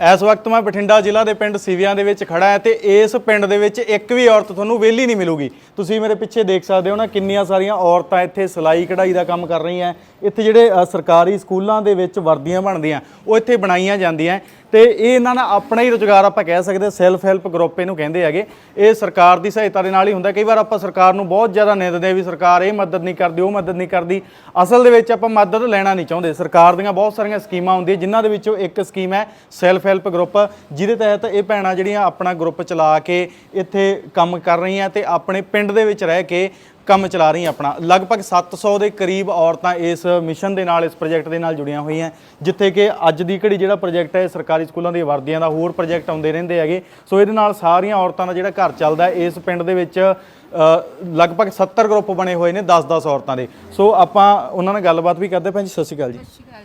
ਇਸ ਵਕਤ ਮੈਂ ਬਠਿੰਡਾ ਜ਼ਿਲ੍ਹਾ ਦੇ ਪਿੰਡ ਸਿਵਿਆਂ ਦੇ ਵਿੱਚ ਖੜਾ ਹਾਂ ਤੇ ਇਸ ਪਿੰਡ ਦੇ ਵਿੱਚ ਇੱਕ ਵੀ ਔਰਤ ਤੁਹਾਨੂੰ ਵਿਹਲੀ ਨਹੀਂ ਮਿਲੂਗੀ। ਤੁਸੀਂ ਮੇਰੇ ਪਿੱਛੇ ਦੇਖ ਸਕਦੇ ਹੋ ਨਾ ਕਿੰਨੀਆਂ ਸਾਰੀਆਂ ਔਰਤਾਂ ਇੱਥੇ ਸਿਲਾਈ ਕਢਾਈ ਦਾ ਕੰਮ ਕਰ ਰਹੀਆਂ। ਇੱਥੇ ਜਿਹੜੇ ਸਰਕਾਰੀ ਸਕੂਲਾਂ ਦੇ ਵਿੱਚ ਵਰਦੀਆਂ ਬਣਦੀਆਂ। ਉਹ ਇੱਥੇ ਬਣਾਈਆਂ ਜਾਂਦੀਆਂ। ਤੇ ਇਹ ਇਹਨਾਂ ਦਾ ਆਪਣਾ ਹੀ ਰੁਜ਼ਗਾਰ ਆਪਾਂ ਕਹਿ ਸਕਦੇ ਸੈਲਫ ਹੈਲਪ ਗਰੁੱਪ ਇਹਨੂੰ ਕਹਿੰਦੇ ਹੈਗੇ। ਇਹ ਸਰਕਾਰ ਦੀ ਸਹਾਇਤਾ ਦੇ ਨਾਲ ਹੀ ਹੁੰਦਾ। ਕਈ ਵਾਰ ਆਪਾਂ ਸਰਕਾਰ ਨੂੰ ਬਹੁਤ ਜ਼ਿਆਦਾ ਨਿੰਦਦੇ ਆ ਵੀ ਸਰਕਾਰ ਇਹ ਮਦਦ ਨਹੀਂ ਕਰਦੀ, ਉਹ ਮਦਦ ਨਹੀਂ ਕਰਦੀ। ਅਸਲ ਦੇ ਵਿੱਚ ਆਪਾਂ ਮਦਦ ਲੈਣਾ ਨਹੀਂ ਚਾਹੁੰਦੇ। ਸਰਕਾਰ ਦੀਆਂ ਬਹੁਤ ਸਾਰੀਆਂ ਸਕੀਮਾਂ ਹੁੰਦੀਆਂ, ਜਿਨ੍ਹਾਂ ਦੇ ਵਿੱਚੋਂ ਇੱਕ ਸਕੀਮ ਹੈ ਸੈਲਫ ਹੈਲਪ ਗਰੁੱਪ ਜਿਹਦੇ ਤਹਿਤ ਇਹ ਭੈਣਾਂ ਜਿਹੜੀਆਂ ਆਪਣਾ ਗਰੁੱਪ ਚਲਾ ਕੇ ਇੱਥੇ ਕੰਮ ਕਰ ਰਹੀਆਂ ਤੇ ਆਪਣੇ ਪਿੰਡ ਦੇ ਵਿੱਚ ਰਹਿ ਕੇ ਕੰਮ ਚਲਾ ਰਹੀਆਂ ਆਪਣਾ। ਲਗਭਗ 700 ਦੇ ਕਰੀਬ ਔਰਤਾਂ ਇਸ ਮਿਸ਼ਨ ਦੇ ਨਾਲ ਇਸ ਪ੍ਰੋਜੈਕਟ ਦੇ ਨਾਲ ਜੁੜੀਆਂ ਹੋਈਆਂ। ਜਿੱਥੇ ਕਿ ਅੱਜ ਦੀ ਘੜੀ ਜਿਹੜਾ ਪ੍ਰੋਜੈਕਟ ਹੈ ਸਰਕਾਰੀ ਸਕੂਲਾਂ ਦੀ ਵਰਦੀਆਂ ਦਾ ਹੋਰ ਪ੍ਰੋਜੈਕਟ ਆਉਂਦੇ ਰਹਿੰਦੇ ਹੈਗੇ। ਸੋ ਇਹਦੇ ਨਾਲ ਸਾਰੀਆਂ ਔਰਤਾਂ ਦਾ ਜਿਹੜਾ ਘਰ ਚੱਲਦਾ ਹੈ ਇਸ ਪਿੰਡ ਦੇ ਵਿੱਚ ਲਗਭਗ 70 ਗਰੁੱਪ ਬਣੇ ਹੋਏ ਨੇ 10-10 ਔਰਤਾਂ ਦੇ। ਸੋ ਆਪਾਂ ਉਹਨਾਂ ਨਾਲ ਗੱਲਬਾਤ ਵੀ ਕਰਦੇ ਭੈਣ ਜੀ ਸਤਿ ਸ਼੍ਰੀ ਅਕਾਲ ਜੀ। ਸਤਿ ਸ਼੍ਰੀ ਅਕਾਲ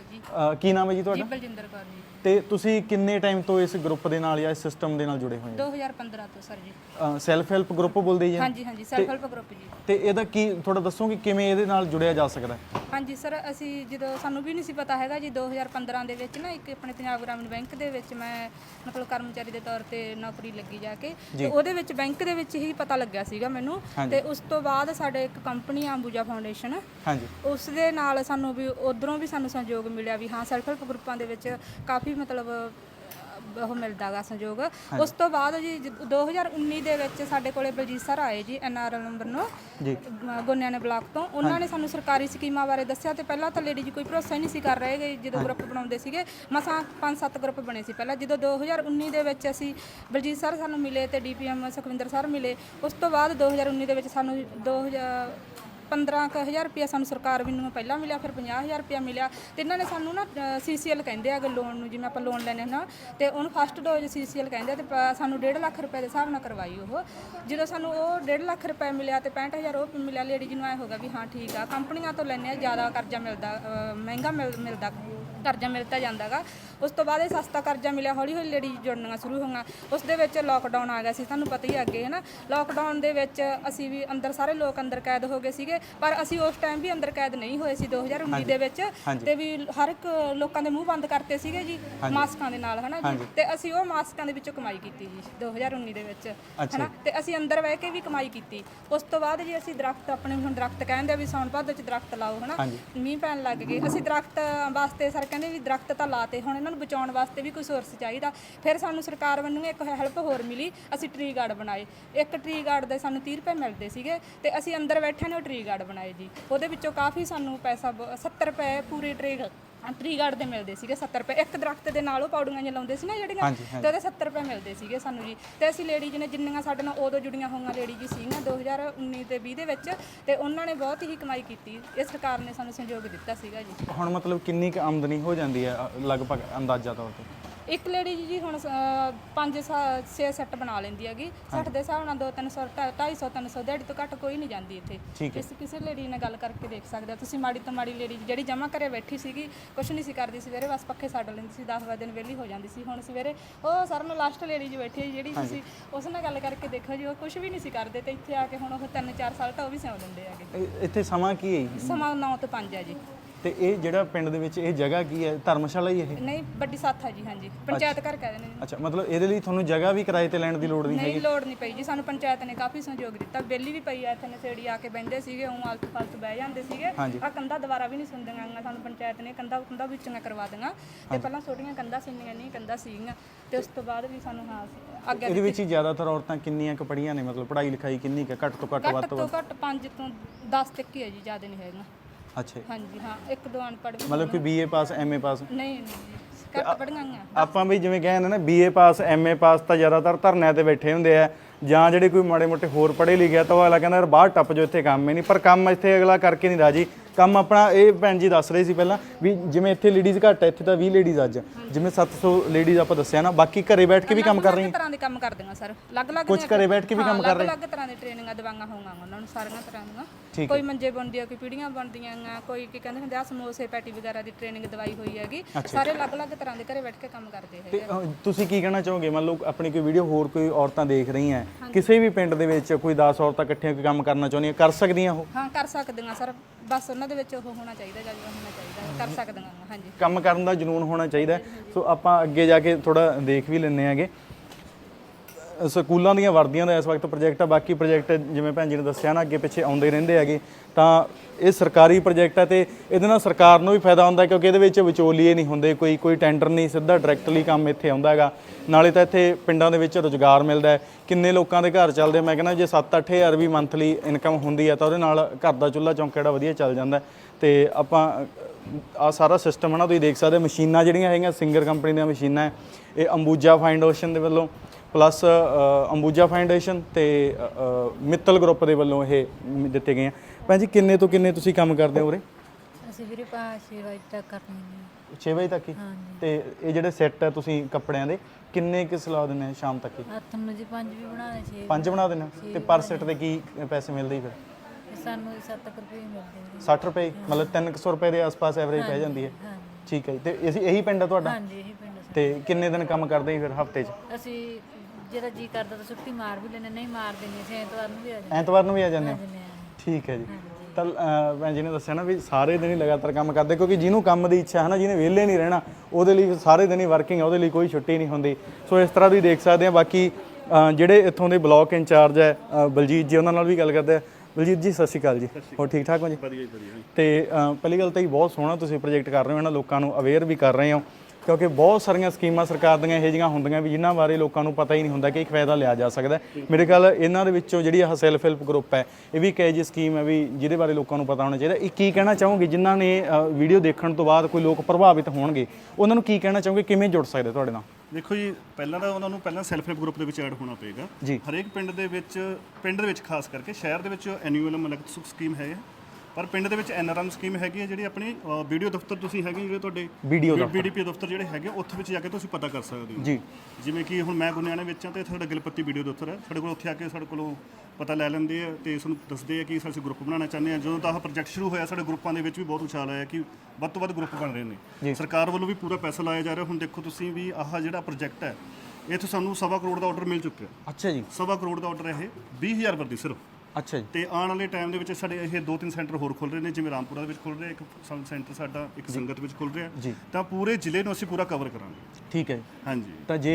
ਜੀ। ਕੀ ਨਾਮ ਹੈ ਜੀ ਜੀ ਤੁਹਾਡਾ ਬਲਜਿੰਦਰ ਕੌਰ ਜੀ। ਤੇ ਤੁਸੀਂ ਕਿੰਨੇ ਟਾਈਮ ਤੋਂ ਇਸ ਗਰੁੱਪ ਦੇ ਨਾਲ ਜਾਂ ਇਸ ਸਿਸਟਮ ਦੇ ਨਾਲ ਜੁੜੇ ਹੋਏ 2015 ਤੋਂ ਸਰ ਜੀ। ਹੋ ਸੈਲਫ ਹੈਲਪ ਗਰੁੱਪ ਬੋਲਦੇ ਜੀ ਹਾਂਜੀ ਹਾਂਜੀ ਸੈਲਫ ਹੈਲਪ ਗਰੁੱਪ ਜੀ। ਤੇ ਇਹਦਾ ਕੀ ਥੋੜਾ ਦੱਸੋਗੇ ਕਿਵੇਂ ਇਹਦੇ ਨਾਲ ਜੁੜਿਆ ਜਾ ਸਕਦਾ ਹੈ? ਹਾਂਜੀ ਸਰ ਅਸੀਂ ਜਦੋਂ ਸਾਨੂੰ ਵੀ ਨਹੀਂ ਸੀ ਪਤਾ ਹੈਗਾ ਜੀ 2015 ਦੇ ਵਿੱਚ ਨਾ ਇੱਕ ਆਪਣੇ ਪੰਜਾਬ ਗ੍ਰਾਮੀਣ ਬੈਂਕ ਦੇ ਵਿੱਚ ਮੈਂ ਮਤਲਬ ਕਰਮਚਾਰੀ ਦੇ ਤੌਰ ਤੇ ਨੌਕਰੀ ਲੱਗੀ ਜਾ ਕੇ। ਤੇ ਉਹਦੇ ਵਿੱਚ ਬੈਂਕ ਦੇ ਵਿੱਚ ਹੀ ਪਤਾ ਲੱਗਿਆ ਸੀਗਾ ਮੈਨੂੰ। ਤੇ ਉਸ ਤੋਂ ਬਾਅਦ ਸਾਡੇ ਇੱਕ ਕੰਪਨੀ ਆ ਅੰਬੂਜਾ ਫਾਊਂਡੇਸ਼ਨ। ਹਾਂਜੀ। ਉਸ ਦੇ ਨਾਲ ਸਾਨੂੰ ਵੀ ਉਧਰੋਂ ਵੀ ਸਾਨੂੰ ਸਹਿਯੋਗ ਮਿਲਿਆ ਵੀ ਹਾਂ ਸੈਲਫ ਹੈਲਪ ਗਰੁੱਪਾਂ ਦੇ ਵਿੱਚ ਕਾਫੀ ਮਤਲਬ ਅਹ, ਉਹ ਮਿਲਦਾਗਾ ਸਹਿਯੋਗ ਉਸ ਤੋਂ ਬਾਅਦ ਜੀ ਜਦ- 2019 ਦੇ ਵਿੱਚ ਸਾਡੇ ਕੋਲੇ ਬਲਜੀਤ ਸਰ ਆਏ ਜੀ ਐਨਆਰਐਲ ਨੰਬਰ ਨੂੰ। ਜੀ। ਅਹ, ਗੋਨਿਆਣੇ ਬਲਾਕ ਤੋਂ। ਉਹਨਾਂ ਨੇ ਸਾਨੂੰ ਸਰਕਾਰੀ ਸਕੀਮਾਂ ਬਾਰੇ ਦੱਸਿਆ ਤੇ ਪਹਿਲਾਂ ਤਾਂ ਲੇਡੀ ਜੀ ਕੋਈ ਭਰੋਸਾ ਹੀ ਨਹੀਂ ਸੀ ਕਰ ਰਹੇ ਗੇ ਜਦੋਂ ਗਰੁੱਪ ਬਣਾਉਂਦੇ ਸੀਗੇ। ਮਸਾਂ 5-7 ਗਰੁੱਪ ਬਣੇ ਸੀ ਪਹਿਲਾਂ। ਜਦੋਂ 2019 ਦੇ ਵਿੱਚ ਅਸੀਂ ਬਲਜੀਤ ਸਰ ਸਾਨੂੰ ਮਿਲੇ ਤੇ ਡੀਪੀਐਮ ਸੁਖਵਿੰਦਰ ਸਰ ਮਿਲੇ ਉਸ ਤੋਂ ਬਾਅਦ 2019 ਦੇ ਵਿੱਚ ਸਾਨੂੰ 2000 15000 ਰੁਪਇਆ ਸਾਨੂੰ ਸਰਕਾਰ ਵੱਲੋਂ ਪਹਿਲਾਂ ਮਿਲਿਆ ਫਿਰ 50000 ਰੁਪਇਆ ਮਿਲਿਆ ਤੇ ਇਹਨਾਂ ਨੇ ਸਾਨੂੰ ਨਾ ਸੀਸੀਐਲ ਕਹਿੰਦੇ ਆ ਕਿ ਲੋਨ ਨੂੰ ਜਿਵੇਂ ਆਪਾਂ ਲੋਨ ਲੈਨੇ ਨਾ ਤੇ ਉਹਨੂੰ ਫਸਟ ਡੋਜ਼ ਸੀਸੀਐਲ ਕਹਿੰਦੇ ਆ ਤੇ ਪ- ਸਾਨੂੰ 1.5 ਲੱਖ ਰੁਪਏ ਦੇ ਹਿਸਾਬ ਨਾਲ ਕਰਵਾਈ ਉਹ। ਜਦੋਂ ਸਾਨੂੰ ਉਹ 1.5 ਲੱਖ ਰੁਪਏ ਮਿਲਿਆ ਤੇ 65000 ਉਹ ਮਿਲਿਆ ਲੇਡੀ ਜੀ ਨੂੰ ਐ ਹੋਗਾ ਵੀ ਹਾਂ ਠੀਕ ਆ ਕੰਪਨੀਆਂ ਤੋਂ ਲੈਨੇ ਆ ਜ਼ਿਆਦਾ ਕਰਜ਼ਾ ਮਿਲਦਾ ਅ, ਮਹਿੰਗਾ ਮਿਲ- ਮਿਲਦਾ ਕਰਜ਼ਾ ਮਿਲਦਾ ਜਾਂਦਾਗਾ। ਉਸ ਤੋਂ ਬਾਅਦ ਇਹ ਸਸਤਾ ਕਰਜ਼ਾ ਮਿਲਿਆ ਹੌਲੀ ਹੌਲੀ ਲੇਡੀ ਜੁੜਨੀਆਂ ਸ਼ੁਰੂ ਹੋਈਆਂ। ਉਸ ਦੇ ਵਿੱਚ ਲੋਕਡਾਊਨ ਆ ਗਿਆ ਸੀ ਤੁਹਾਨੂੰ ਪਤਾ ਹੀ ਅੱਗੇ ਹੈ ਨਾ ਲੋਕਡਾਊਨ ਦੇ ਵਿੱਚ ਅਸੀਂ ਵੀ ਅੰਦਰ ਸਾਰੇ ਲੋਕ ਅੰਦਰ ਕੈਦ ਹੋ ਗਏ ਸੀਗੇ ਪਰ ਅਸੀਂ ਉਸ ਟਾਈਮ ਵੀ ਅੰਦਰ ਕੈਦ ਨਹੀਂ ਹੋਏ ਸੀ 2019 ਦੇ ਵਿੱਚ। ਤੇ ਵੀ ਹਰ ਇੱਕ ਲੋਕਾਂ ਦੇ ਮੂੰਹ ਬੰਦ ਕਰਤੇ ਸੀਗੇ ਜੀ ਮਾਸਕਾਂ ਦੇ ਨਾਲ ਹਨਾ ਜੀ? ਤੇ ਅਸੀਂ ਉਹ ਮਾਸਕਾਂ ਦੇ ਵਿੱਚੋਂ ਕਮਾਈ ਕੀਤੀ ਜੀ 2019 ਦੇ ਵਿੱਚ ਹਨਾ? ਤੇ ਅਸੀਂ ਅੰਦਰ ਬਹਿ ਕੇ ਵੀ ਕਮਾਈ ਕੀਤੀ। ਉਸ ਤੋਂ ਬਾਅਦ ਜੀ ਅਸੀਂ ਦਰਖਤ ਆਪਣੇ ਹੁਣ ਦਰਖਤ ਕਹਿੰਦੇ ਆ ਵੀ ਸੌਣ ਭਾਦੋ ਚ ਦਰਖਤ ਲਾਓ ਹਨਾ? ਮੀਂਹ ਪੈਣ ਲੱਗ ਗਏ। ਅਸੀਂ ਦਰਖਤ ਵਾਸਤੇ ਸਰ ਕਹਿੰਦੇ ਵੀ ਦਰਖਤ ਤਾਂ ਲਾਤੇ ਹੁਣ ਇਹਨਾਂ ਨੂੰ ਬਚਾਉਣ ਵਾਸਤੇ ਵੀ ਕੋਈ ਸੋਰਸ ਚਾਹੀਦਾ। ਫਿਰ ਸਾਨੂੰ ਸਰਕਾਰ ਵੱਲੋਂ ਇੱਕ ਹੈਲਪ ਹੋਰ ਮਿਲੀ, ਅਸੀਂ ਟਰੀ ਗਾਰਡ ਬਣਾਏ। ਇੱਕ ਟ੍ਰੀ ਗਾਰਡ ਦੇ ਸਾਨੂੰ 30 ਰੁਪਏ ਮਿਲਦੇ ਸੀਗੇ ਤੇ ਅਸੀਂ ਅੰਦਰ ਬੈਠਿਆਂ ਨੇ, ਉਹ ਟ੍ਰੀ ਗਾਰਡ ਬਣਾਏ ਜੀ। ਉਹਦੇ ਵਿੱਚੋਂ ਕਾਫੀ ਸਾਨੂੰ ਪੈਸਾ ਬ- 70 ਰੁਪਏ ਪੂਰੀ ਟਰੀ ਗਾਰਡ ਦੇ ਮਿਲਦੇ ਸੀਗੇ 70 ਰੁਪਏ। ਇੱਕ ਦਰਖਤ ਦੇ ਨਾਲ ਉਹ ਪੌੜੀਆਂ ਜਿਹਾ ਲਾਉਂਦੇ ਸੀ ਨਾ ਜਿਹੜੀਆਂ ਤੇ ਉਹਦੇ 70 ਰੁਪਏ ਮਿਲਦੇ ਸੀਗੇ ਸਾਨੂੰ ਜੀ। ਤੇ ਅਸੀਂ ਲੇਡੀ ਜੀ ਨੇ ਜਿੰਨੀਆਂ ਸਾਡੇ ਨਾਲ ਉਦੋਂ ਜੁੜੀਆਂ ਹੋਈਆਂ ਲੇਡੀ ਜੀ ਸੀਗੀਆਂ 2019 ਤੇ 20 ਦੇ ਵਿੱਚ ਤੇ ਉਹਨਾਂ ਨੇ ਬਹੁਤ ਹੀ ਕਮਾਈ ਕੀਤੀ। ਇਹ ਸਰਕਾਰ ਨੇ ਸਾਨੂੰ ਸਹਿਯੋਗ ਦਿੱਤਾ ਸੀਗਾ ਜੀ। ਹੁਣ ਮਤਲਬ ਕਿੰਨੀ ਕੁ ਆਮਦਨੀ ਹੋ ਜਾਂਦੀ ਹੈ ਅ, ਲਗਭਗ ਅੰਦਾਜ਼ਾ ਤੌਰ ਤੇ? ਇੱਕ ਲੇਡੀ ਜੀ ਹੁਣ 5 6 ਸੈੱਟ ਬਣਾ ਲੈਂਦੀ ਹੈਗੀ। 60 ਦੇ ਹਿਸਾਬ ਨਾਲ 2 300 250 300 ਦਿਹਾੜੀ ਤੋਂ ਘੱਟ ਕੋਈ ਨਹੀਂ ਜਾਂਦੀ ਇੱਥੇ। ਹੈ। ਕਿਸੇ ਕਿਸੇ ਲੇਡੀ ਨਾਲ ਗੱਲ ਕਰਕੇ ਦੇਖ ਸਕਦੇ ਹੋ। ਤੁਸੀਂ ਮਾੜੀ ਤੋਂ ਮਾੜੀ ਲੇਡੀ ਜਿਹੜੀ ਜਮਾ ਘਰੇ ਬੈਠੀ ਸੀਗੀ ਕੁਛ ਨਹੀਂ ਸੀ ਕਰਦੀ ਸਵੇਰੇ ਬਸ ਪੱਖੇ ਛੱਡ ਲੈਂਦੀ ਸੀ 10 ਵਜੇ ਦਿਨ ਵਿਹਲੀ ਹੋ ਜਾਂਦੀ ਸੀ। ਹੁਣ ਸਵੇਰੇ ਉਹ ਸਰ ਨੂੰ ਲਾਸਟ ਲੇਡੀ ਜੀ ਬੈਠੀ ਜਿਹੜੀ ਤੁਸੀਂ ਉਸ ਨਾਲ ਗੱਲ ਕਰਕੇ ਦੇਖੋ ਜੀ ਉਹ ਕੁਛ ਵੀ ਨਹੀਂ ਸੀ ਕਰਦੇ ਤੇ ਇੱਥੇ ਆ ਕੇ ਹੁਣ ਉਹ 3-4 ਸਾਲ ਤਾਂ ਉਹ ਵੀ ਸਿਉਂ ਦਿੰਦੇ ਇਹ- ਇੱਥੇ ਸਮਾਂ ਕੀ ਹੈ? ਸਮਾਂ 9 ਤੋਂ 5 ਹੈ ਜੀ। ਤੇ ਇਹ ਜਿਹੜਾ ਪਿੰਡ ਦੇ ਵਿੱਚ ਇਹ ਜਗ੍ਹਾ ਕੀ ਹੈ? ਧਰਮਸ਼ਾਲਾ ਹੀ ਇਹ? ਨਹੀਂ ਵੱਡੀ ਸਾਥ ਹੈ ਜੀ ਹਾਂਜੀ। ਪੰਚਾਇਤ ਘਰ ਕਹਿੰਦੇ ਨੇ। ਅੱਛਾ ਮਤਲਬ ਇਹਦੇ ਲਈ ਤੁਹਾਨੂੰ ਜਗ੍ਹਾ ਵੀ ਕਿਰਾਏ ਤੇ ਲੈਣ ਦੀ ਲੋੜ ਨਹੀਂ ਨਹੀਂ ਲੋੜ ਨਹੀਂ ਪਈ ਜੀ। ਸਾਨੂੰ ਪੰਚਾਇਤ ਨੇ ਕਾਫੀ ਸਹਿਯੋਗ ਦਿੱਤਾ। ਬੇਲੀ ਵੀ ਪਈ ਆ ਇੱਥੇ ਨਸੇੜੀ ਆ ਕੇ ਬੈੰਦੇ ਸੀਗੇ ਉਹ ਆਲਤੂ ਫਾਲਤੂ ਬਹਿ ਜਾਂਦੇ ਸੀਗੇ। ਹਾਂਜੀ। ਆ ਕੰਧਾਂ ਦੁਬਾਰਾ ਵੀ ਨਹੀਂ ਸੁਣਦੀਆਂ ਗੀਆਂ, ਸਾਨੂੰ ਪੰਚਾਇਤ ਨੇ ਕੰਧਾਂ ਕੰਧਾਂ ਵਿੱਚੋਂ ਕਰਵਾ ਦਿੰਗਾ ਤੇ ਪਹਿਲਾਂ ਛੋਟੀਆਂ ਕੰਧਾਂ ਸੀਨੀਆਂ ਨਹੀਂ ਕੰਧਾਂ ਸੀਗੀਆਂ। ਤੇ ਉਸ ਤੋਂ ਬਾਅਦ ਵੀ ਸਾਨੂੰ ਹਾਂ ਅੱਗੇ ਇਹਦੇ ਵਿੱਚ ਹੀ ਜ਼ਿਆਦਾਤਰ ਔਰਤਾਂ ਕਿੰਨੀਆਂ ਕੁ ਪੜ੍ਹੀਆਂ ਨੇ? ਮਤਲਬ ਪੜ੍ਹਾਈ ਲਿਖਾਈ ਕਿੰਨੀ ਕੁ? ਹੈ? ਘੱਟ ਤੋਂ ਘੱਟ ਵੱਧ ਘੱਟ ਤੋਂ ਤੋਂ ਘੱਟ 5 ਤੋਂ 10 ਤੱਕ ਹੀ ਹੈ ਜੀ ਜ਼ਿਆਦਾ ਨਹੀਂ ਹੈਗਾ ਅੱਛਾ ਜੀ। ਹਾਂਜੀ ਹਾਂ ਇੱਕ ਦੋ ਅਨਪੜ੍ਹ ਵੀ ਮਤਲਬ ਕਿ ਬੀਏ ਪਾਸ ਐਮਏ ਪਾਸ ਨਹੀਂ ਨਹੀਂ ਘੱਟ ਪੜੀਆਂ ਆਪਾਂ ਵੀ ਜਿਵੇਂ ਕਹਿੰਦੇ ਨਾ ਬੀਏ ਪਾਸ ਐਮਏ ਪਾਸ ਤਾਂ ਜ਼ਿਆਦਾਤਰ ਧਰਨਿਆਂ ਤੇ ਬੈਠੇ ਹੁੰਦੇ ਆ। ਜਾਂ ਜਿਹੜੇ ਕੋਈ ਮਾੜੇ ਮੋਟੇ ਹੋਰ ਪੜ੍ਹੇ ਲਿਖਿਆ ਤਾਂ ਉਹ ਅਗਲਾ ਕਹਿੰਦਾ ਯਾਰ ਬਾਹਰ ਟੱਪ ਜੋ ਇੱਥੇ ਕੰਮ ਹੀ ਨਹੀਂ। ਪਰ ਕੰਮ ਇੱਥੇ ਅਗਲਾ ਕਰਕੇ ਨਹੀਂ ਰਾਜੀ। ਕੰਮ ਆਪਣਾ ਇਹ ਭੈਣ ਜੀ ਦੱਸ ਰਹੇ ਸੀ ਪਹਿਲਾਂ ਵੀ ਜਿਵੇਂ ਇੱਥੇ ਲੇਡੀਜ਼ ਘੱਟ ਹੈ ਇੱਥੇ ਤਾਂ 20 ਲੇਡੀਜ਼ ਅੱਜ। ਜਿਵੇਂ 700 ਲੇਡੀਜ਼ ਆਪਾਂ ਦੱਸਿਆ ਨਾ ਬਾਕੀ ਘਰੇ ਬੈਠ ਕੇ ਵੀ ਕੰਮ ਕਰ ਰਹੀਆਂ। ਤਰ੍ਹਾਂ ਦੇ ਕੰਮ ਕਰਦੀਆਂ ਸਰ। ਅਲੱਗ-ਅਲੱਗ ਕੁਝ ਘਰੇ ਬੈਠ ਕੇ ਵੀ ਕੰਮ ਕਰ ਰਹੇ। ਅਲੱਗ ਤਰ੍ਹਾਂ ਦੇ ਟ੍ਰੇਨਿੰਗਾਂ ਦਵਾਈਆਂ ਹੋਊਗਾ ਉਹਨਾਂ ਨੂੰ ਸਾਰੀਆਂ ਤਰ੍ਹਾਂ ਦੀਆਂ। ਕੋਈ ਮੰਜੇ ਬਣਦੀ ਆ ਕੋਈ ਪੀੜੀਆਂ ਬਣਦੀਆਂ ਆ ਕੋਈ ਕੀ ਕਹਿੰਦੇ ਹੁੰਦੇ ਆ ਸਮੋਸੇ ਪੈਟੀ ਵਗੈਰਾ ਦੀ ਟ੍ਰੇਨਿੰਗ ਦਵਾਈ ਹੋਈ ਹੈਗੀ। ਸਾਰੇ ਅਲੱਗ-ਅਲੱਗ ਤਰ੍ਹਾਂ ਦੇ ਘਰੇ ਬੈਠ ਕੇ ਕੰਮ ਕਰਦੇ ਹੈਗੇ ਤੁਸੀਂ ਕੀ ਕਹਿਣਾ ਚਾਹੋਗੇ? ਮੰਨ ਲਓ ਆਪਣੀ ਕੋਈ ਵੀਡੀਓ ਹੋਰ ਕੋਈ ਔਰਤਾਂ ਦੇਖ ਰਹੀਆਂ ਕਿਸੇ ਵੀ ਪਿੰਡ ਦੇ ਵਿੱਚ ਕੋਈ 10 ਔਰਤਾਂ ਇਕੱਠੀਆਂ ਕੋਈ ਕੰਮ ਕਰਨਾ ਚਾਹੁੰਦੀਆਂ ਕਰ ਸਕਦੀਆਂ ਉਹ? ਹਾਂ ਕਰ ਸਕਦੀਆਂ ਸਰ। ਬਸ ਉਹਨਾਂ ਦੇ ਵਿੱਚ ਉਹ ਹੋਣਾ ਚਾਹੀਦਾ ਜਜ਼ਬਾ ਹੋਣਾ ਚਾਹੀਦਾ ਕਰ ਸਕਦੀਆਂ ਹਾਂਜੀ। ਕੰਮ ਕਰਨ ਦਾ ਜਨੂਨ ਹੋਣਾ ਚਾਹੀਦਾ। ਹੈ। ਸੋ ਆਪਾਂ ਅੱਗੇ ਜਾ ਕੇ ਥੋੜਾ ਦੇਖ ਵੀ ਲੈਂਦੇ ਆਂਗੇ ਸਕੂਲਾਂ ਦੀਆਂ ਵਰਦੀਆਂ ਦਾ ਇਸ ਵਕਤ ਪ੍ਰੋਜੈਕਟ ਆ, ਬਾਕੀ ਪ੍ਰੋਜੈਕਟ ਜਿਵੇਂ ਭੈਣ ਜੀ ਨੇ ਦੱਸਿਆ ਨਾ, ਅੱਗੇ ਪਿੱਛੇ ਆਉਂਦੇ ਰਹਿੰਦੇ ਹੈਗੇ, ਤਾਂ ਇਹ ਸਰਕਾਰੀ ਪ੍ਰੋਜੈਕਟ ਹੈ ਤੇ ਇਹਦੇ ਨਾਲ ਸਰਕਾਰ ਨੂੰ ਵੀ ਫਾਇਦਾ ਹੁੰਦਾ ਕਿਉਂਕਿ ਇਹਦੇ ਵਿੱਚ ਵਿਚੋਲੀਏ ਨਹੀਂ ਹੁੰਦੇ, ਕੋਈ ਕੋਈ ਟੈਂਡਰ ਨਹੀਂ, ਸਿੱਧਾ ਡਾਇਰੈਕਟਲੀ ਕੰਮ ਇੱਥੇ ਆਉਂਦਾ ਹੈਗਾ। ਨਾਲੇ ਤਾਂ ਇੱਥੇ ਪਿੰਡਾਂ ਦੇ ਵਿੱਚ ਰੋਜ਼ਗਾਰ ਮਿਲਦਾ ਹੈ। ਕਿੰਨੇ ਲੋਕਾਂ ਦੇ ਘਰ ਚੱਲਦੇ ਮੈਂ ਕਹਿੰਦਾ ਜੇ 7-8000 ਵੀ ਮੰਥਲੀ ਇਨਕਮ ਹੁੰਦੀ ਹੈ ਤਾਂ ਉਹਦੇ ਨਾਲ ਘਰ ਦਾ ਚੁੱਲ੍ਹਾ ਚੌਂਕਾ ਜਿਹੜਾ ਵਧੀਆ ਚੱਲ ਜਾਂਦਾ ਹੈ। ਤੇ ਆਪਾਂ ਆ ਸਾਰਾ ਸਿਸਟਮ ਹੈ ਨਾ, ਤੁਸੀਂ ਦੇਖ ਸਕਦੇ ਹੋ, ਮਸ਼ੀਨਾਂ ਜਿਹੜੀਆਂ ਹੈਗੀਆਂ ਸਿੰਗਰ ਕੰਪਨੀ ਦੀਆਂ ਮਸ਼ੀਨਾਂ ਹੈ, ਇਹ ਅੰਬੂਜਾ ਫਾਊਂਡੇਸ਼ਨ ਦੇ ਵੱਲੋਂ ਪਲੱਸ ਅੰਬੂਜਾ ਫਾਊਂਡੇਸ਼ਨ ਤੇ ਮਿੱਤਲ ਗਰੁੱਪ ਦੇ ਵੱਲੋਂ ਇਹ ਦਿੱਤੇ ਗਏ ਆ। ਭੈਣ ਜੀ ਕਿੰਨੇ ਤੋਂ ਕਿੰਨੇ ਤੁਸੀਂ ਕੰਮ ਕਰਦੇ ਹੋ ਉਰੇ? ਅਸੀਂ ਵੀਰੇ ਪੰਜ ਛੇ ਵਜੇ ਤੱਕ ਕਰਨੀ ਹੈ 6 ਵਜੇ ਤੱਕ ਹੀ? ਹਾਂਜੀ। ਤੇ ਇਹ ਜਿਹੜੇ ਸੈੱਟ ਹੈ ਤੁਸੀਂ ਕੱਪੜਿਆਂ ਦੇ ਕਿੰਨੇ ਕਿ ਸਲਾ ਦਿੰਦੇ ਆ ਸ਼ਾਮ ਤੱਕ ਹੀ? ਹੱਥ ਨੂੰ ਜੀ ਪੰਜ ਵੀ ਬਣਾਉਣੇ ਛੇ ਪੰਜ ਬਣਾ ਦਿੰਦੇ ਹੋ? ਤੇ ਪਰ ਸੈੱਟ ਦੇ ਕੀ ਪੈਸੇ ਮਿਲਦੇ ਹੀ ਫਿਰ ਸਾਨੂੰ 7 ਰੁਪਏ ਮਿਲਦੇ ਵੀਰੇ 60 ਰੁਪਏ ਮਤਲਬ 300 ਰੁਪਏ ਦੇ ਆਸ-ਪਾਸ ਐਵਰੇਜ ਪੈ ਜਾਂਦੀ ਹੈ। ਹਾਂਜੀ। ਠੀਕ ਹੈ ਜੀ। ਤੇ ਅਸੀਂ ਇਹੀ ਪਿੰਡ ਹੈ ਤੁਹਾਡਾ? ਹਾਂਜੀ ਇਹੀ ਪਿੰਡ ਤੇ ਕਿੰਨੇ ਦਿਨ ਕੰਮ ਕਰਦੇ ਜੀ ਫਿਰ ਹਫ਼ਤੇ 'ਚ? ਅਸੀਂ ਜਿਹੜਾ ਜੀ ਕਰਦਾ ਤਾਂ ਛੁੱਟੀ ਮਾਰ ਵੀ ਲੈਣੇ ਨਹੀਂ ਮਾਰ ਦੇਣੀ ਅਸੀਂ ਐਤਵਾਰ ਨੂੰ ਵੀ ਆ ਜਾਂਦੇ ਐਤਵਾਰ ਨੂੰ ਵੀ ਆ ਜਾਂਦੇ ਹੋ। ਜਾਂਦੇ ਹਾਂ। ਠੀਕ ਹੈ ਜੀ। ਤਾਂ ਅਹ, ਭੈਣ ਜੀ ਨੇ ਦੱਸਿਆ ਨਾ ਵੀ ਸਾਰੇ ਦਿਨ ਹੀ ਲਗਾਤਾਰ ਕੰਮ ਕਰਦੇ ਕਿਉਂਕਿ ਜਿਹਨੂੰ ਕੰਮ ਦੀ ਇੱਛਾ ਹੈ ਨਾ ਜਿਹਨੇ ਵਿਹਲੇ ਨਹੀਂ ਰਹਿਣਾ ਉਹਦੇ ਲਈ ਸਾਰੇ ਦਿਨ ਹੀ ਵਰਕਿੰਗ ਹੈ ਉਹਦੇ ਲਈ ਕੋਈ ਛੁੱਟੀ ਨਹੀਂ ਹੁੰਦੀ। ਸੋ ਇਸ ਤਰ੍ਹਾਂ ਤੁਸੀਂ ਦੇਖ ਸਕਦੇ ਆ ਬਾਕੀ ਅਹ, ਜਿਹੜੇ ਇੱਥੋਂ ਦੇ ਬਲਾਕ ਇੰਚਾਰਜ ਹੈ ਅਹ, ਬਲਜੀਤ ਜੀ ਉਹਨਾਂ ਨਾਲ ਵੀ ਗੱਲ ਕਰਦੇ ਆ ਬਲਜੀਤ ਜੀ ਸਤਿ ਸ਼੍ਰੀ ਅਕਾਲ ਜੀ। ਹੋਰ ਠੀਕ ਠਾਕ ਹੋ ਜੀ? ਵਧੀਆ ਜੀ, ਵਧੀਆ ਤੇ ਅਹ, ਪਹਿਲੀ ਗੱਲ ਤਾਂ ਇਹ ਬਹੁਤ ਸੋਹਣਾ ਤੁਸੀਂ ਪ੍ਰੋਜੈਕਟ ਕਰ ਰਹੇ ਹੋ ਇਹਨਾਂ ਲੋਕਾਂ ਨੂੰ ਅਵੇਅਰ ਵੀ ਕਰ ਰਹੇ ਹੋ। ਕਿਉਂਕਿ ਬਹੁਤ ਸਾਰੀਆਂ ਸਕੀਮਾਂ ਸਰਕਾਰ ਦੀਆਂ ਇਹੋ ਜਿਹੀਆਂ ਹੁੰਦੀਆਂ ਵੀ ਜਿਨ੍ਹਾਂ ਬਾਰੇ ਲੋਕਾਂ ਨੂੰ ਪਤਾ ਹੀ ਨਹੀਂ ਹੁੰਦਾ ਕਿ ਇੱਕ ਫਾਇਦਾ ਲਿਆ ਜਾ ਸਕਦਾ। ਮੇਰੇ ਖਿਆਲ ਇਹਨਾਂ ਦੇ ਵਿੱਚੋਂ ਜਿਹੜੀ ਆਹ ਸੈਲਫ ਹੈਲਪ ਗਰੁੱਪ ਹੈ ਇਹ ਵੀ ਇੱਕ ਇਹੋ ਜਿਹੀ ਸਕੀਮ ਹੈ ਵੀ ਜਿਹਦੇ ਬਾਰੇ ਲੋਕਾਂ ਨੂੰ ਪਤਾ ਹੋਣਾ ਚਾਹੀਦਾ। ਇਹ ਕੀ ਕਹਿਣਾ ਚਾਹੋਗੇ? ਜਿਨ੍ਹਾਂ ਨੇ ਵੀਡੀਓ ਦੇਖਣ ਤੋਂ ਬਾਅਦ ਕੋਈ ਲੋਕ ਪ੍ਰਭਾਵਿਤ ਹੋਣਗੇ ਉਹਨਾਂ ਨੂੰ ਕੀ ਕਹਿਣਾ ਚਾਹੋਗੇ? ਕਿਵੇਂ ਜੁੜ ਸਕਦੇ ਤੁਹਾਡੇ ਨਾਲ? ਦੇਖੋ ਜੀ ਪਹਿਲਾਂ ਤਾਂ ਉਹਨਾਂ ਨੂੰ ਪਹਿਲਾਂ ਸੈਲਫ ਹੈਲਪ ਗਰੁੱਪ ਦੇ ਵਿੱਚ ਐਡ ਹੋਣਾ ਪਏਗਾ। ਹਰੇਕ ਪਿੰਡ ਦੇ ਵਿੱਚ ਪਿੰਡ ਦੇ ਵਿੱਚ ਖਾਸ ਕਰਕੇ ਸ਼ਹਿਰ ਦੇ ਵਿੱਚ ਐਨੂਅਲ ਸੁਖ ਸਕੀਮ ਹੈ ਪਰ ਪਿੰਡ ਦੇ ਵਿੱਚ ਐਨਆਰਐਮ ਸਕੀਮ ਹੈਗੀ ਹੈ ਜਿਹੜੀ ਆਪਣੀ ਵੀਡੀਓ ਦਫ਼ਤਰ ਤੁਸੀਂ ਹੈਗੇ ਜਿਹੜੇ ਤੁਹਾਡੇ ਵੀਡੀਓ ਦਾ ਬੀਡੀਪੀ ਦਫ਼ਤਰ ਜਿਹੜੇ ਹੈਗੇ ਉੱਥੇ ਵਿੱਚ ਜਾ ਕੇ ਤੁਸੀਂ ਪਤਾ ਕਰ ਸਕਦੇ ਹੋ। ਜੀ। ਜਿਵੇਂ ਕਿ ਹੁਣ ਮੈਂ ਗੁਨਿਆਣੇ ਵਿੱਚ ਹਾਂ ਤੇ ਸਾਡਾ ਗਿਲਪੱਤੀ ਵੀਡੀਓ ਦਫ਼ਤਰ ਹੈ। ਸਾਡੇ ਕੋਲ ਉੱਥੇ ਆ ਕੇ ਸਾਡੇ ਕੋਲੋਂ ਪਤਾ ਲੈ ਲੈਂਦੇ ਆ ਤੇ ਸਾਨੂੰ ਦੱਸਦੇ ਆ ਕਿ ਅਸੀਂ ਗਰੁੱਪ ਬਣਾਉਣਾ ਚਾਹੁੰਦੇ ਆ ਜਦੋਂ ਤਾਂ ਆਹ ਪ੍ਰੋਜੈਕਟ ਸ਼ੁਰੂ ਹੋਇਆ ਸਾਡੇ ਗਰੁੱਪਾਂ ਦੇ ਵਿੱਚ ਵੀ ਬਹੁਤ ਉਛਾਲ ਆਇਆ ਕਿ ਵੱਧ ਤੋਂ ਵੱਧ ਗਰੁੱਪ ਬਣ ਰਹੇ ਨੇ। ਸਰਕਾਰ ਵੱਲੋਂ ਵੀ ਪੂਰਾ ਪੈਸਾ ਲਾਇਆ ਜਾ ਰਿਹਾ। ਹੁਣ ਦੇਖੋ ਤੁਸੀਂ ਵੀ ਆਹ ਜਿਹੜਾ ਪ੍ਰੋਜੈਕਟ ਹੈ ਤੋਂ ਸਾਨੂੰ ਸਵਾ ਕਰੋੜ ਦਾ ਆਰਡਰ ਮਿਲ ਚੁੱਕਿਆ। ਅੱਛਾ ਜੀ। ਸਵਾ ਕਰੋੜ ਦਾ ਆਰਡਰ ਇਹ 20000 ਵਰਦੀ ਸਿਰਫ। ਅੱਛਾ ਜੀ। ਤੇ ਆਉਣ ਵਾਲੇ ਟਾਈਮ ਦੇ ਵਿੱਚ ਸਾਡੇ ਇਹ ਦੋ ਤਿੰਨ ਸੈਂਟਰ ਹੋਰ ਖੁੱਲ ਰਹੇ ਨੇ ਜਿਵੇਂ ਰਾਮਪੁਰਾ ਦੇ ਵਿੱਚ ਖੁੱਲ ਰਿਹਾ ਇੱਕ ਸੈਂਟਰ ਸਾਡਾ ਇੱਕ ਸੰਗਤ ਵਿੱਚ ਖੁੱਲ ਰਿਹਾ। ਤਾਂ ਪੂਰੇ ਜ਼ਿਲ੍ਹੇ ਨੂੰ ਅਸੀਂ ਪੂਰਾ ਕਵਰ ਕਰਾਂਗੇ। ਠੀਕ ਹੈ ਹਾਂਜੀ। ਤਾਂ ਜੇ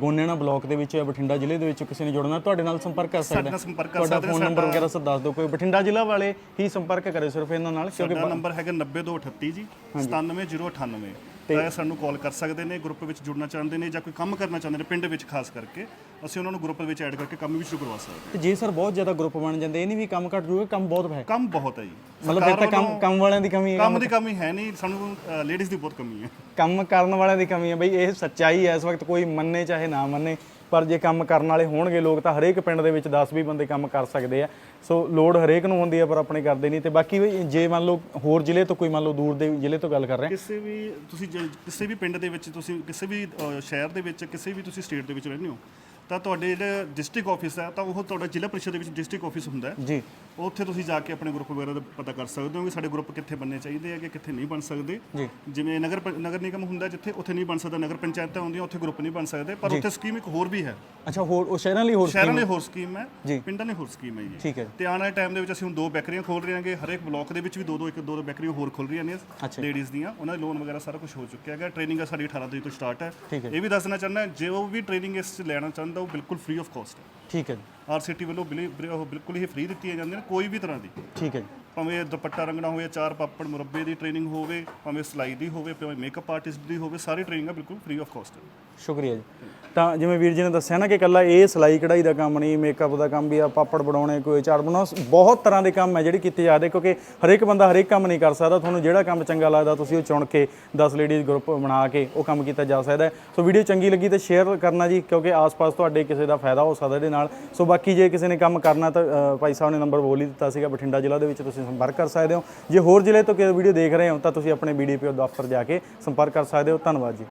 ਗੋਨੇਣਾ ਬਲਾਕ ਦੇ ਵਿੱਚ ਜਾਂ ਬਠਿੰਡਾ ਜ਼ਿਲ੍ਹੇ ਦੇ ਵਿੱਚ ਕਿਸੇ ਨੇ ਜੁੜਨਾ ਤੁਹਾਡੇ ਨਾਲ ਸੰਪਰਕ ਕਰ ਸਕਦਾ ਸਾਡੇ ਹੈ। ਸੰਪਰਕ ਕਰ ਸਕਦੇ ਫੋਨ ਨੰਬਰ ਵਗੈਰਾ ਸਰ ਦੱਸ ਦਿਓ ਕੋਈ ਬਠਿੰਡਾ ਜ਼ਿਲ੍ਹਾ ਵਾਲੇ ਹੀ ਸੰਪਰਕ ਕਰੇ ਸਿਰਫ ਇਹਨਾਂ ਨਾਲ ਕਿਉਂਕਿ ਸਾਡਾ ਨੰਬਰ ਹੈਗਾ 90238 ਜੀ 97098 ਤਾਂ ਇਹ ਸਾਨੂੰ ਕਾਲ ਕਰ ਸਕਦੇ ਨੇ ਗਰੁੱਪ ਵਿੱਚ ਜੁੜਨਾ ਚਾਹੁੰਦੇ ਨੇ ਜਾਂ ਕੋਈ ਕੰਮ ਕਰਨਾ ਚਾਹੁੰਦੇ ਨੇ ਪਿੰਡ ਵਿੱਚ ਖਾਸ ਕਰਕੇ ਅਸੀਂ ਉਹਨਾਂ ਨੂੰ ਗਰੁੱਪ ਵਿੱਚ ਐਡ ਕਰਕੇ ਕੰਮ ਵੀ ਸ਼ੁਰੂ ਕਰਵਾ ਸਕਦੇ ਹਾਂ। ਤੇ ਜੇ ਸਰ ਬਹੁਤ ਜ਼ਿਆਦਾ ਗਰੁੱਪ ਬਣ ਜਾਂਦੇ ਇਹ ਨਹੀਂ ਵੀ ਕੰਮ ਘੱਟ ਜੂਗਾ ਕੰਮ ਬਹੁਤ ਹੈ। ਕੰਮ ਬਹੁਤ ਹੈ ਜੀ। ਮਤਲਬ ਫਿਰ ਤਾਂ ਕੰਮ ਕੰਮ ਵਾਲਿਆਂ ਦੀ ਕਮੀ ਹੈ। ਕੰਮ ਦੀ ਕਮੀ ਹੈ ਨਹੀਂ ਸਾਨੂੰ ਲੇਡੀਜ਼ ਦੀ ਬਹੁਤ ਕਮੀ ਹੈ। ਕੰਮ ਕਰਨ ਵਾਲਿਆਂ ਦੀ ਕਮੀ ਹੈ। ਬਈ ਇਹ ਸੱਚਾਈ ਹੈ ਇਸ ਵਕਤ ਕੋਈ ਮੰਨੇ ਚਾਹੇ ਨਾ ਮੰਨੇ। ਪਰ ਜੇ ਕੰਮ ਕਰਨ ਵਾਲੇ ਹੋਣਗੇ ਲੋਕ ਤਾਂ ਹਰੇਕ ਪਿੰਡ ਦੇ ਵਿੱਚ 10-20 ਬੰਦੇ ਕੰਮ ਕਰ ਸਕਦੇ ਆ। ਸੋ ਲੋੜ ਹਰੇਕ ਨੂੰ ਹੁੰਦੀ ਹੈ ਪਰ ਆਪਣੇ ਕਰਦੇ ਨਹੀਂ। ਤੇ ਬਾਕੀ ਜੇ ਮੰਨ ਲਓ ਹੋਰ ਜ਼ਿਲ੍ਹੇ ਤੋਂ ਕੋਈ ਮੰਨ ਲਓ ਦੂਰ ਦੇ ਜ਼ਿਲ੍ਹੇ ਤੋਂ ਗੱਲ ਕਰ ਰਹੇ ਕਿਸੇ ਵੀ ਤੁਸੀਂ ਜੇ ਕਿਸੇ ਵੀ ਪਿੰਡ ਦੇ ਵਿੱਚ ਤੁਸੀਂ ਕਿਸੇ ਵੀ ਸ਼ਹਿਰ ਦੇ ਵਿੱਚ ਕਿਸੇ ਵੀ ਤੁਸੀਂ ਸਟੇਟ ਦੇ ਵਿੱਚ ਰਹਿੰਦੇ ਹੋ ਤਾਂ ਤੁਹਾਡੇ ਜਿਹੜੇ ਡਿਸਟ੍ਰਿਕਟ ਆਫਿਸ ਹੈ ਤਾਂ ਉਹ ਤੁਹਾਡਾ ਜ਼ਿਲ੍ਹਾ ਪਰਿਸ਼ਦ ਦੇ ਵਿੱਚ ਡਿਸਟ੍ਰਿਕਟ ਆਫਿਸ ਹੁੰਦਾ ਹੈ। ਜੀ। ਉੱਥੇ ਤੁਸੀਂ ਜਾ ਕੇ ਆਪਣੇ ਗਰੁੱਪ ਵਗੈਰਾ ਦਾ ਪਤਾ ਕਰ ਸਕਦੇ ਹੋ ਕਿ ਸਾਡੇ ਗਰੁੱਪ ਕਿੱਥੇ ਬਣਨੇ ਚਾਹੀਦੇ ਆ ਕਿ ਕਿੱਥੇ ਨਹੀਂ ਬਣ ਸਕਦੇ। ਜਿਵੇਂ ਨਗਰ ਪ- ਨਗਰ ਨਿਗਮ ਹੁੰਦਾ ਜਿੱਥੇ ਉੱਥੇ ਨਹੀਂ ਬਣ ਸਕਦਾ ਨਗਰ ਪੰਚਾਇਤਾਂ ਹੁੰਦੀਆਂ ਉੱਥੇ ਗਰੁੱਪ ਨਹੀਂ ਬਣ ਸਕਦੇ ਪਰ ਉੱਥੇ ਸਕੀਮ ਇੱਕ ਹੋਰ ਵੀ ਹੈ। ਅੱਛਾ ਹੋਰ ਉਹ ਸ਼ਹਿਰਾਂ ਲਈ ਹੋਰ ਸ਼ਹਿਰਾਂ ਲਈ ਹੋਰ ਸਕੀਮ ਹੈ। ਪਿੰਡਾਂ ਲਈ ਹੋਰ ਸਕੀਮ ਹੈ ਜੀ। ਠੀਕ ਹੈ ਤੇ ਆਉਣ ਵਾਲੇ ਟਾਈਮ ਦੇ ਵਿੱਚ ਅਸੀਂ ਹੁਣ ਦੋ ਬੈਕਰੀਆਂ ਖੋਲ ਰਹੇ ਹਾਂਗੇ ਹਰੇਕ ਬਲਾਕ ਦੇ ਵਿੱਚ ਵੀ ਦੋ ਦੋ ਇੱਕ ਦੋ ਦੋ ਬੈਕਰੀਆਂ ਹੋਰ ਖੁੱਲ ਰਹੀਆਂ ਨੇ ਅੱਛਾ। ਲੇਡੀਜ਼ ਦੀਆਂ ਉਹਨਾਂ ਦੇ ਲੋਨ ਵਗੈਰਾ ਸਾਰਾ ਕੁਝ ਹੋ ਚੁੱਕਿਆ ਹੈਗਾ ਟ੍ਰੇਨਿੰਗ ਆ ਸਾਡੀ 18 ਤਰੀਕ ਤੋਂ ਸਟਾਰਟ ਹੈ। ਇਹ ਵੀ ਦੱਸਣਾ ਚਾਹੁੰਦਾ ਜੇ ਉਹ ਵੀ ਟ੍ਰੇਨਿੰਗ ਇਸ 'ਚ ਲੈਣਾ ਚਾਹੁੰਦਾ ਉਹ ਬਿਲਕੁਲ ਫ੍ਰੀ ਆਫ ਕਾਸਟ ਹੈ। ਠੀਕ ਹੈ ਜੀ। ਆਰਸੀਟੀ ਵੱਲੋਂ ਬਿਲੀ- ਬਿਲ- ਉਹ ਬਿਲਕੁਲ ਹੀ ਫ੍ਰੀ ਦਿੱਤੀਆਂ ਜਾਂਦੀਆਂ ਨੇ, ਕੋਈ ਵੀ ਤਰ੍ਹਾਂ ਦੀ। ਠੀਕ ਹੈ ਜੀ। ਭਾਵੇਂ ਦੁਪੱਟਾ ਰੰਗਣਾ ਹੋਵੇ ਚਾਰ ਪਾਪੜ ਮੁਰੱਬੇ ਦੀ ਟ੍ਰੇਨਿੰਗ ਹੋਵੇ, ਭਾਵੇਂ ਸਿਲਾਈ ਦੀ ਹੋਵੇ, ਭਾਵੇਂ ਮੇਕਅਪ ਆਰਟਿਸਟ ਦੀ ਹੋਵੇ, ਸਾਰੀ ਟ੍ਰੇਨਿੰਗ ਆ ਬਿਲਕੁਲ ਫ੍ਰੀ ਆਫ ਕਾਸਟ ਸ਼ੁਕਰੀਆ ਜੀ। ਤਾਂ ਜਿਵੇਂ ਵੀਰ ਜੀ ਨੇ ਦੱਸਿਆ ਨਾ ਕਿ ਇਕੱਲਾ ਇਹ ਸਿਲਾਈ ਕਢਾਈ ਦਾ ਕੰਮ ਨਹੀਂ ਮੇਕਅਪ ਦਾ ਕੰਮ ਵੀ ਆ, ਪਾਪੜ ਬਣਾਉਣੇ, ਕੋਈ ਚਾਰ ਬਣਾਉਣਾ ਬਹੁਤ ਤਰ੍ਹਾਂ ਦੇ ਕੰਮ ਹੈ ਜਿਹੜੇ ਕੀਤੇ ਜਾਂਦੇ ਕਿਉਂਕਿ ਹਰੇਕ ਬੰਦਾ ਹਰੇਕ ਕੰਮ ਨਹੀਂ ਕਰ ਸਕਦਾ, ਤੁਹਾਨੂੰ ਜਿਹੜਾ ਕੰਮ ਚੰਗਾ ਲੱਗਦਾ ਤੁਸੀਂ ਉਹ ਚੁਣ ਕੇ 10 ਲੇਡੀਜ਼ ਗਰੁੱਪ ਬਣਾ ਕੇ ਉਹ ਕੰਮ ਕੀਤਾ ਜਾ ਸਕਦਾ। ਸੋ ਵੀਡੀਓ ਚੰਗੀ ਲੱਗੀ ਤਾਂ ਸ਼ੇਅਰ ਕਰਨਾ ਜੀ, ਕਿਉਂਕਿ ਆਸ-ਪਾਸ ਤੁਹਾਡੇ ਕਿਸੇ ਦਾ ਫਾਇਦਾ ਹੋ ਸਕਦਾ ਇਹਦੇ ਨਾਲ। ਸੋ ਬਾਕੀ ਜੇ ਕਿਸੇ ਨੇ ਕੰਮ ਕਰਨਾ ਤਾਂ ਭਾਈ ਸਾਹਿਬ ਨੇ ਨੰਬਰ ਬੋਲ ਹੀ ਦਿੱਤਾ ਸੀਗਾ, ਬਠਿੰਡਾ ਜ਼ਿਲ੍ਹਾ ਦੇ ਵਿੱਚ ਤੁਸੀਂ ਸੰਪਰਕ ਕਰ ਸਕਦੇ ਹੋ। ਜੇ ਹੋਰ ਜ਼ਿਲ੍ਹੇ ਤੋਂ ਕੋਈ ਵੀਡੀਓ ਦੇਖ ਰਹੇ ਹੋ ਤਾਂ ਤੁਸੀਂ ਆਪਣੇ ਬੀਡੀਪੀਓ ਦਫ਼ਤਰ ਜਾ ਕੇ ਸੰਪਰਕ ਕਰ ਸਕਦੇ ਹੋ। ਧੰਨਵਾਦ ਜੀ।